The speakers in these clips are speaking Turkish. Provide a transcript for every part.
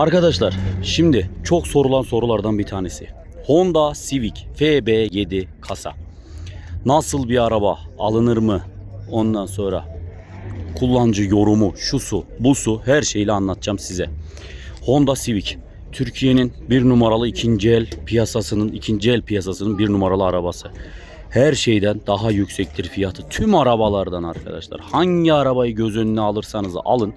Arkadaşlar şimdi çok sorulan sorulardan bir tanesi. Honda Civic FB7 kasa. Nasıl bir araba alınır mı? Ondan sonra kullanıcı yorumu, şusu, busu her şeyle anlatacağım size. Honda Civic Türkiye'nin bir numaralı ikinci el piyasasının ikinci el piyasasının bir numaralı arabası. Her şeyden daha yüksektir fiyatı. Tüm arabalardan arkadaşlar. Hangi arabayı göz önüne alırsanız alın.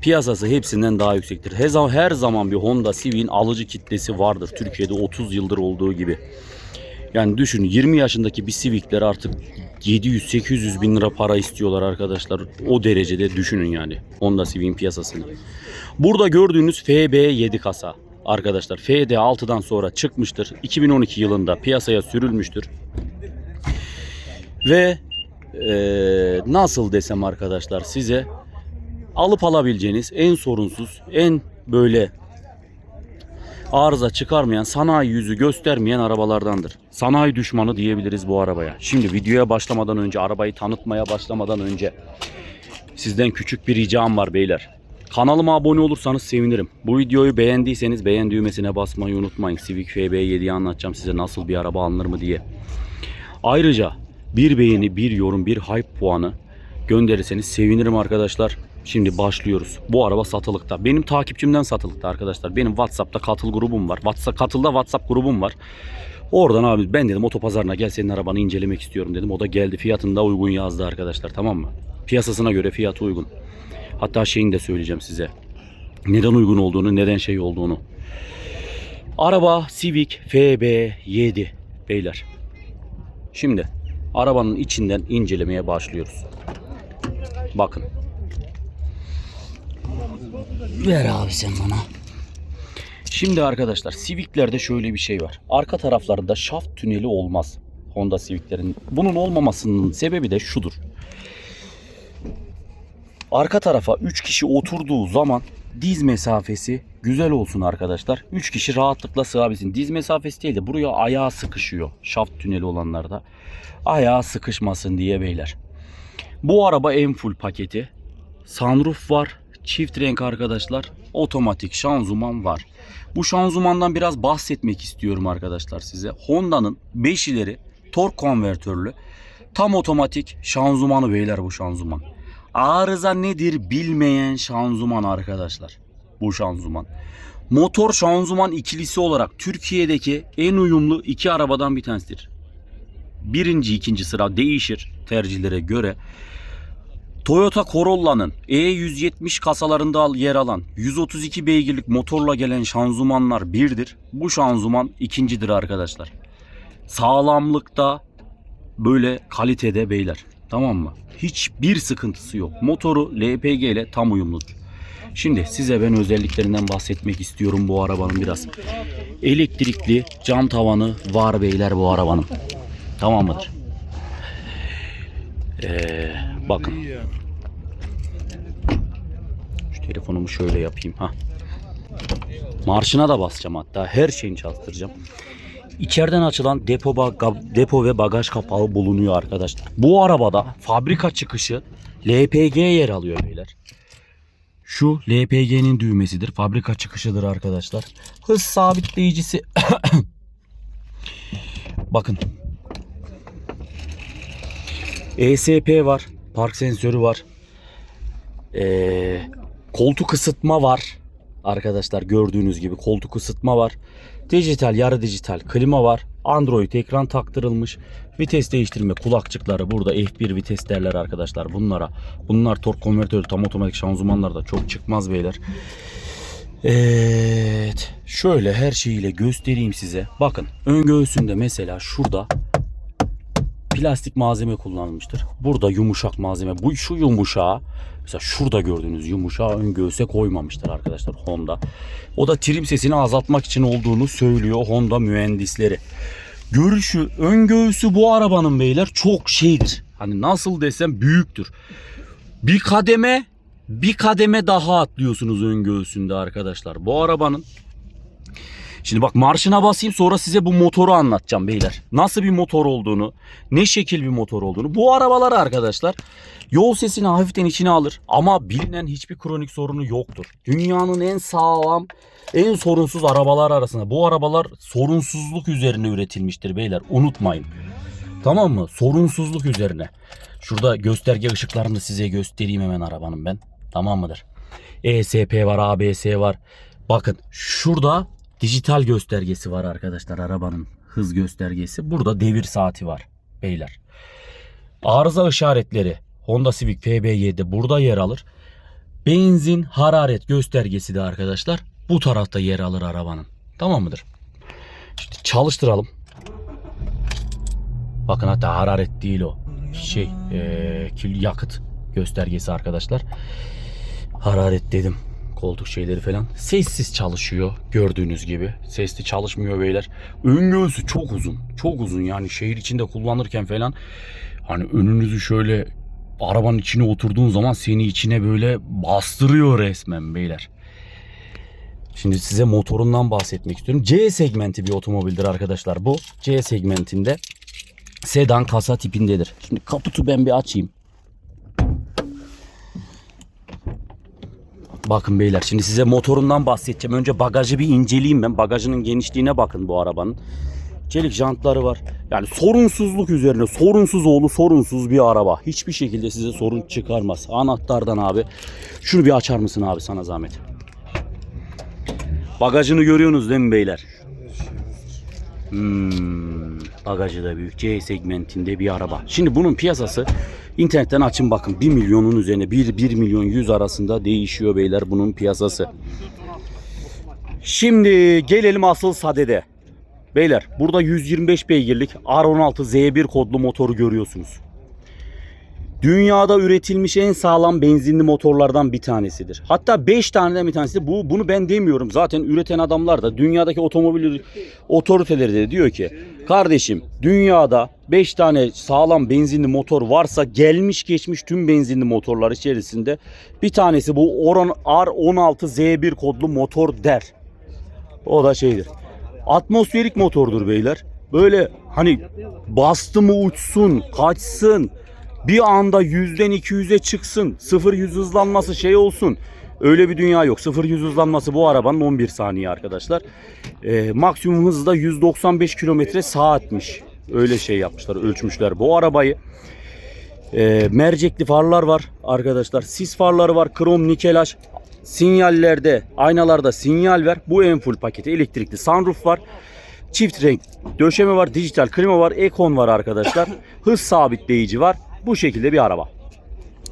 Piyasası hepsinden daha yüksektir. Her zaman, her zaman bir Honda Civic'in alıcı kitlesi vardır. Türkiye'de 30 yıldır olduğu gibi. Yani düşün 20 yaşındaki bir Civic'ler artık 700-800 bin lira para istiyorlar arkadaşlar. O derecede düşünün yani Honda Civic'in piyasasını. Burada gördüğünüz FB7 kasa arkadaşlar. FD 6'dan sonra çıkmıştır. 2012 yılında piyasaya sürülmüştür. Ve eee, nasıl desem arkadaşlar size alıp alabileceğiniz en sorunsuz, en böyle arıza çıkarmayan, sanayi yüzü göstermeyen arabalardandır. Sanayi düşmanı diyebiliriz bu arabaya. Şimdi videoya başlamadan önce, arabayı tanıtmaya başlamadan önce sizden küçük bir ricam var beyler. Kanalıma abone olursanız sevinirim. Bu videoyu beğendiyseniz beğen düğmesine basmayı unutmayın. Civic FB7'yi anlatacağım size nasıl bir araba alınır mı diye. Ayrıca bir beğeni, bir yorum, bir hype puanı gönderirseniz sevinirim arkadaşlar. Şimdi başlıyoruz. Bu araba satılıkta. Benim takipçimden satılıkta arkadaşlar. Benim WhatsApp'ta katıl grubum var. WhatsApp katılda WhatsApp grubum var. Oradan abi ben dedim otopazarına gel senin arabanı incelemek istiyorum dedim. O da geldi. Fiyatını da uygun yazdı arkadaşlar tamam mı? Piyasasına göre fiyatı uygun. Hatta şeyini de söyleyeceğim size. Neden uygun olduğunu, neden şey olduğunu. Araba Civic FB7 beyler. Şimdi arabanın içinden incelemeye başlıyoruz. Bakın. Ver abi sen bana. Şimdi arkadaşlar Civic'lerde şöyle bir şey var. Arka taraflarında şaft tüneli olmaz. Honda Civic'lerin. Bunun olmamasının sebebi de şudur. Arka tarafa 3 kişi oturduğu zaman diz mesafesi güzel olsun arkadaşlar. 3 kişi rahatlıkla sığabilsin. Diz mesafesi değil de buraya ayağı sıkışıyor. Şaft tüneli olanlarda. Ayağı sıkışmasın diye beyler. Bu araba en full paketi. Sunroof var. Çift renk arkadaşlar. Otomatik şanzıman var. Bu şanzımandan biraz bahsetmek istiyorum arkadaşlar size. Honda'nın 5 ileri tork konvertörlü tam otomatik şanzımanı beyler bu şanzıman. Arıza nedir bilmeyen şanzıman arkadaşlar. Bu şanzıman. Motor şanzıman ikilisi olarak Türkiye'deki en uyumlu iki arabadan bir tanesidir. Birinci, ikinci sıra değişir tercihlere göre. Toyota Corolla'nın E170 kasalarında al- yer alan 132 beygirlik motorla gelen şanzımanlar birdir. Bu şanzıman ikincidir arkadaşlar. Sağlamlıkta böyle kalitede beyler. Tamam mı? Hiçbir sıkıntısı yok. Motoru LPG ile tam uyumludur. Şimdi size ben özelliklerinden bahsetmek istiyorum bu arabanın biraz. Elektrikli cam tavanı var beyler bu arabanın. Tamam mıdır? Ee, bakın. Şu telefonumu şöyle yapayım ha. Marşına da basacağım hatta. Her şeyini çalıştıracağım. İçeriden açılan depo, depo ve bagaj kapağı bulunuyor arkadaşlar. Bu arabada fabrika çıkışı LPG yer alıyor beyler. Şu LPG'nin düğmesidir. Fabrika çıkışıdır arkadaşlar. Hız sabitleyicisi. Bakın. ESP var. Park sensörü var. Ee, koltuk ısıtma var. Arkadaşlar gördüğünüz gibi koltuk ısıtma var. Dijital, yarı dijital klima var. Android ekran taktırılmış. Vites değiştirme kulakçıkları burada F1 vites derler arkadaşlar bunlara. Bunlar tork konvertörü tam otomatik şanzımanlarda çok çıkmaz beyler. Evet. Şöyle her şeyiyle göstereyim size. Bakın ön göğsünde mesela şurada plastik malzeme kullanılmıştır. Burada yumuşak malzeme. Bu şu yumuşağı mesela şurada gördüğünüz yumuşağı ön göğüse koymamıştır arkadaşlar Honda. O da trim sesini azaltmak için olduğunu söylüyor Honda mühendisleri. Görüşü ön göğüsü bu arabanın beyler çok şeydir. Hani nasıl desem büyüktür. Bir kademe bir kademe daha atlıyorsunuz ön göğsünde arkadaşlar. Bu arabanın Şimdi bak marşına basayım sonra size bu motoru anlatacağım beyler. Nasıl bir motor olduğunu, ne şekil bir motor olduğunu. Bu arabalar arkadaşlar yol sesini hafiften içine alır ama bilinen hiçbir kronik sorunu yoktur. Dünyanın en sağlam en sorunsuz arabalar arasında. Bu arabalar sorunsuzluk üzerine üretilmiştir beyler. Unutmayın. Tamam mı? Sorunsuzluk üzerine. Şurada gösterge ışıklarını size göstereyim hemen arabanın ben. Tamam mıdır? ESP var, ABS var. Bakın şurada dijital göstergesi var arkadaşlar arabanın hız göstergesi. Burada devir saati var beyler. Arıza işaretleri Honda Civic PB7 burada yer alır. Benzin hararet göstergesi de arkadaşlar bu tarafta yer alır arabanın. Tamam mıdır? Şimdi çalıştıralım. Bakın hatta hararet değil o. Şey kil yakıt göstergesi arkadaşlar. Hararet dedim. Koltuk şeyleri falan. Sessiz çalışıyor gördüğünüz gibi. Sesli çalışmıyor beyler. Ön göğsü çok uzun. Çok uzun yani şehir içinde kullanırken falan. Hani önünüzü şöyle arabanın içine oturduğun zaman seni içine böyle bastırıyor resmen beyler. Şimdi size motorundan bahsetmek istiyorum. C segmenti bir otomobildir arkadaşlar bu. C segmentinde sedan kasa tipindedir. Şimdi kaputu ben bir açayım. Bakın beyler şimdi size motorundan bahsedeceğim. Önce bagajı bir inceleyeyim ben. Bagajının genişliğine bakın bu arabanın. Çelik jantları var. Yani sorunsuzluk üzerine sorunsuz oğlu sorunsuz bir araba. Hiçbir şekilde size sorun çıkarmaz. Anahtardan abi. Şunu bir açar mısın abi sana zahmet. Bagajını görüyorsunuz değil mi beyler? Hmm, bagajı da büyük. C segmentinde bir araba. Şimdi bunun piyasası internetten açın bakın 1 milyonun üzerine 1 1 milyon 100 arasında değişiyor beyler bunun piyasası. Şimdi gelelim asıl sadede. Beyler burada 125 beygirlik R16 Z1 kodlu motoru görüyorsunuz. Dünyada üretilmiş en sağlam benzinli motorlardan bir tanesidir. Hatta 5 taneden bir tanesi. Bu bunu ben demiyorum. Zaten üreten adamlar da dünyadaki otomobil otoriteleri de diyor ki kardeşim dünyada 5 tane sağlam benzinli motor varsa gelmiş geçmiş tüm benzinli motorlar içerisinde bir tanesi bu Oron R16 Z1 kodlu motor der. O da şeydir. Atmosferik motordur beyler. Böyle hani bastı mı uçsun, kaçsın, bir anda yüzden 200'e çıksın, 0-100 hızlanması şey olsun. Öyle bir dünya yok. 0-100 hızlanması bu arabanın 11 saniye arkadaşlar. Ee, maksimum hızı da 195 kilometre saatmiş. Öyle şey yapmışlar, ölçmüşler bu arabayı. Ee, mercekli farlar var arkadaşlar. Sis farları var, krom nikelaj. Sinyallerde, aynalarda sinyal ver. Bu en full paketi. Elektrikli sunroof var. Çift renk döşeme var, dijital klima var, ekon var arkadaşlar. Hız sabitleyici var. Bu şekilde bir araba.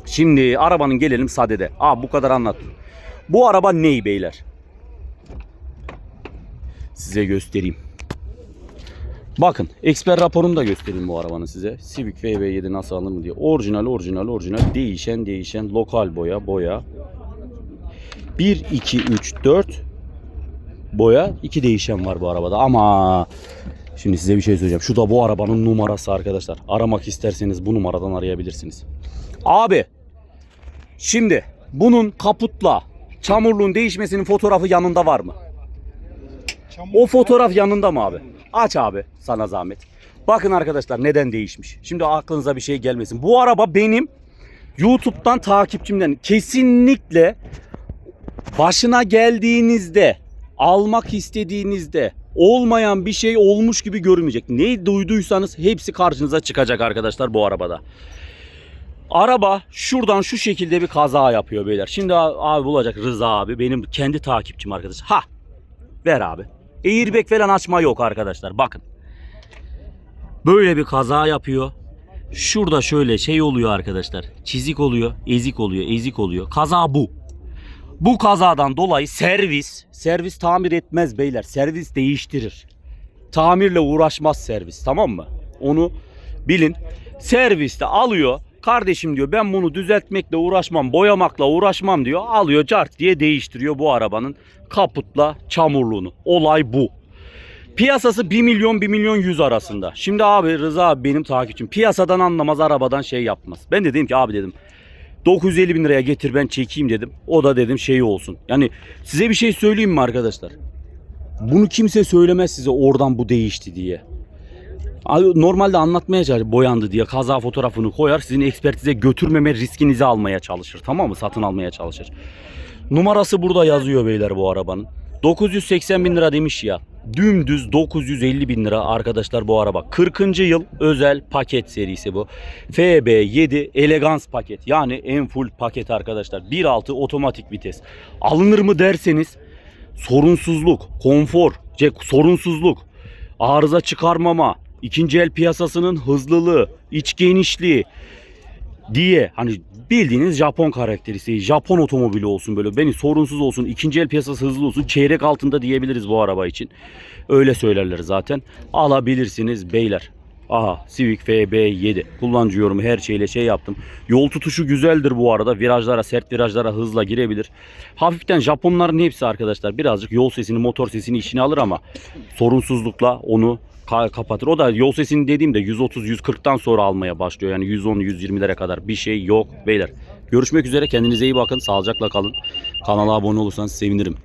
Şimdi arabanın gelelim sadede. Aa bu kadar anlattım. Bu araba ney beyler? Size göstereyim. Bakın eksper raporunu da göstereyim bu arabanın size. Civic FB7 nasıl alınır mı diye. Orijinal orijinal orijinal değişen değişen lokal boya boya. 1 2 3 4 boya iki değişen var bu arabada ama şimdi size bir şey söyleyeceğim. Şu da bu arabanın numarası arkadaşlar. Aramak isterseniz bu numaradan arayabilirsiniz. Abi şimdi bunun kaputla çamurluğun değişmesinin fotoğrafı yanında var mı? O fotoğraf yanında mı abi? Aç abi sana zahmet. Bakın arkadaşlar neden değişmiş. Şimdi aklınıza bir şey gelmesin. Bu araba benim YouTube'dan takipçimden kesinlikle başına geldiğinizde almak istediğinizde olmayan bir şey olmuş gibi görünmeyecek. Ne duyduysanız hepsi karşınıza çıkacak arkadaşlar bu arabada. Araba şuradan şu şekilde bir kaza yapıyor beyler. Şimdi abi bulacak Rıza abi benim kendi takipçim arkadaş. Ha ver abi. Airbag falan açma yok arkadaşlar bakın. Böyle bir kaza yapıyor. Şurada şöyle şey oluyor arkadaşlar. Çizik oluyor, ezik oluyor, ezik oluyor. Kaza bu. Bu kazadan dolayı servis, servis tamir etmez beyler. Servis değiştirir. Tamirle uğraşmaz servis tamam mı? Onu bilin. Serviste alıyor. Kardeşim diyor ben bunu düzeltmekle uğraşmam, boyamakla uğraşmam diyor. Alıyor cart diye değiştiriyor bu arabanın kaputla çamurluğunu. Olay bu. Piyasası 1 milyon 1 milyon 100 arasında. Şimdi abi Rıza abi benim takipçim. Piyasadan anlamaz arabadan şey yapmaz. Ben de dedim ki abi dedim 950 bin liraya getir ben çekeyim dedim. O da dedim şey olsun. Yani size bir şey söyleyeyim mi arkadaşlar? Bunu kimse söylemez size oradan bu değişti diye. Normalde anlatmaya çalışır boyandı diye kaza fotoğrafını koyar sizin ekspertize götürmeme riskinizi almaya çalışır tamam mı satın almaya çalışır. Numarası burada yazıyor beyler bu arabanın. 980 bin lira demiş ya. Dümdüz 950 bin lira arkadaşlar bu araba. 40. yıl özel paket serisi bu. FB7 Elegans paket. Yani en full paket arkadaşlar. 1.6 otomatik vites. Alınır mı derseniz sorunsuzluk, konfor, sorunsuzluk, arıza çıkarmama, ikinci el piyasasının hızlılığı, iç genişliği diye hani bildiğiniz Japon karakteristiği, Japon otomobili olsun böyle. Beni sorunsuz olsun, ikinci el piyasası hızlı olsun, çeyrek altında diyebiliriz bu araba için. Öyle söylerler zaten. Alabilirsiniz beyler. Aha Civic FB7 kullanıcı yorumu her şeyle şey yaptım. Yol tutuşu güzeldir bu arada. Virajlara sert virajlara hızla girebilir. Hafiften Japonların hepsi arkadaşlar birazcık yol sesini motor sesini işine alır ama sorunsuzlukla onu ka- kapatır. O da yol sesini dediğimde 130-140'tan sonra almaya başlıyor. Yani 110-120'lere kadar bir şey yok beyler. Görüşmek üzere kendinize iyi bakın. Sağlıcakla kalın. Kanala abone olursanız sevinirim.